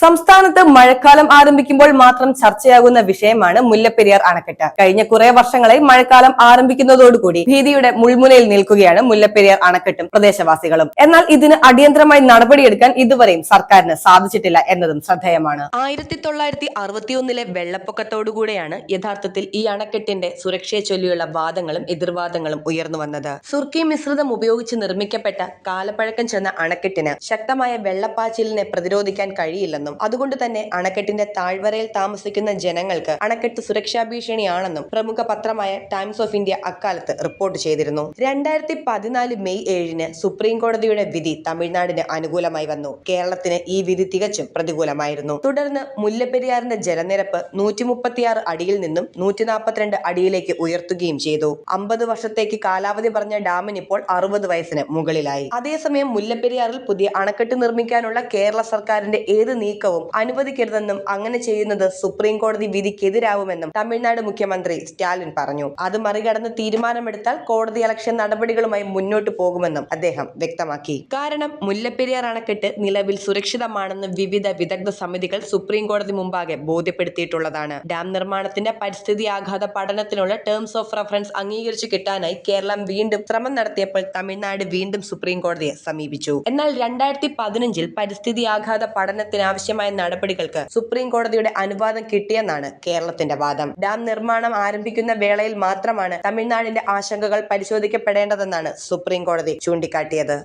സംസ്ഥാനത്ത് മഴക്കാലം ആരംഭിക്കുമ്പോൾ മാത്രം ചർച്ചയാകുന്ന വിഷയമാണ് മുല്ലപ്പെരിയാർ അണക്കെട്ട്. കഴിഞ്ഞ കുറെ വർഷങ്ങളായി മഴക്കാലം ആരംഭിക്കുന്നതോടുകൂടി ഭീതിയുടെ മുൾമുനയിൽ നിൽക്കുകയാണ് മുല്ലപ്പെരിയാർ അണക്കെട്ടും പ്രദേശവാസികളും. എന്നാൽ ഇതിന് അടിയന്തരമായി നടപടിയെടുക്കാൻ ഇതുവരെയും സർക്കാരിന് സാധിച്ചിട്ടില്ല എന്നതും ശ്രദ്ധേയമാണ്. ആയിരത്തി തൊള്ളായിരത്തി അറുപത്തിയൊന്നിലെ വെള്ളപ്പൊക്കത്തോടുകൂടെയാണ് യഥാർത്ഥത്തിൽ ഈ അണക്കെട്ടിന്റെ സുരക്ഷയെ ചൊല്ലിയുള്ള വാദങ്ങളും എതിർവാദങ്ങളും ഉയർന്നു വന്നത്. സുർക്കി മിശ്രിതം ഉപയോഗിച്ച് നിർമ്മിക്കപ്പെട്ട കാലപ്പഴക്കം ചെന്ന അണക്കെട്ടിന് ശക്തമായ വെള്ളപ്പാച്ചിലിനെ പ്രതിരോധിക്കാൻ കഴിയില്ലെന്നും അതുകൊണ്ട് തന്നെ അണക്കെട്ടിന്റെ താഴ്വരയിൽ താമസിക്കുന്ന ജനങ്ങൾക്ക് അണക്കെട്ട് സുരക്ഷാ ഭീഷണിയാണെന്നും പ്രമുഖ പത്രമായ ടൈംസ് ഓഫ് ഇന്ത്യ അക്കാലത്ത് റിപ്പോർട്ട് ചെയ്തിരുന്നു. രണ്ടായിരത്തി പതിനാല് മെയ് ഏഴിന് സുപ്രീം കോടതിയുടെ വിധി തമിഴ്നാടിന് അനുകൂലമായി വന്നു. കേരളത്തിന് ഈ വിധി തികച്ചും പ്രതികൂലമായിരുന്നു. തുടർന്ന് മുല്ലപ്പെരിയാറിന്റെ ജലനിരപ്പ് നൂറ്റി മുപ്പത്തിയാറ് അടിയിൽ നിന്നും നൂറ്റി നാൽപ്പത്തിരണ്ട് അടിയിലേക്ക് ഉയർത്തുകയും ചെയ്തു. അമ്പത് വർഷത്തേക്ക് കാലാവധി പറഞ്ഞ ഡാമിന് ഇപ്പോൾ അറുപത് വയസ്സിന് മുകളിലായി. അതേസമയം മുല്ലപ്പെരിയാറിൽ പുതിയ അണക്കെട്ട് നിർമ്മിക്കാനുള്ള കേരള സർക്കാരിന്റെ ഏത് നീക്കവും അനുവദിക്കരുതെന്നും അങ്ങനെ ചെയ്യുന്നത് സുപ്രീം കോടതി വിധിക്കെതിരാവുമെന്നും തമിഴ്നാട് മുഖ്യമന്ത്രി സ്റ്റാലിൻ പറഞ്ഞു. അത് മറികടന്ന് തീരുമാനമെടുത്താൽ കോടതി അലക്ഷ്യ നടപടികളുമായി മുന്നോട്ട് പോകുമെന്നും അദ്ദേഹം വ്യക്തമാക്കി. കാരണം മുല്ലപ്പെരിയാർ അണക്കെട്ട് നിലവിൽ സുരക്ഷിതമാണെന്ന് വിവിധ വിദഗ്ധ സമിതികൾ സുപ്രീം കോടതി മുമ്പാകെ ബോധ്യപ്പെടുത്തിയിട്ടുള്ളതാണ്. ഡാം നിർമ്മാണത്തിന്റെ പരിസ്ഥിതി ആഘാത പഠനത്തിനുള്ള ടേംസ് ഓഫ് റഫറൻസ് അംഗീകരിച്ചു കിട്ടാനായി കേരളം വീണ്ടും ശ്രമം നടത്തിയപ്പോൾ തമിഴ്നാട് വീണ്ടും സുപ്രീം കോടതിയെ സമീപിച്ചു. എന്നാൽ രണ്ടായിരത്തി പതിനഞ്ചിൽ പരിസ്ഥിതി ആഘാത പഠനത്തിനാവശ്യമായ നടപടികൾക്ക് സുപ്രീം കോടതിയുടെ അനുവാദം കിട്ടിയെന്നാണ് കേരളത്തിന്റെ വാദം. ഡാം നിർമ്മാണം ആരംഭിക്കുന്ന വേളയിൽ മാത്രമാണ് തമിഴ്നാടിന്റെ ആശങ്കകൾ പരിശോധിക്കപ്പെടേണ്ടതെന്നാണ് സുപ്രീം കോടതി ചൂണ്ടിക്കാട്ടിയത്.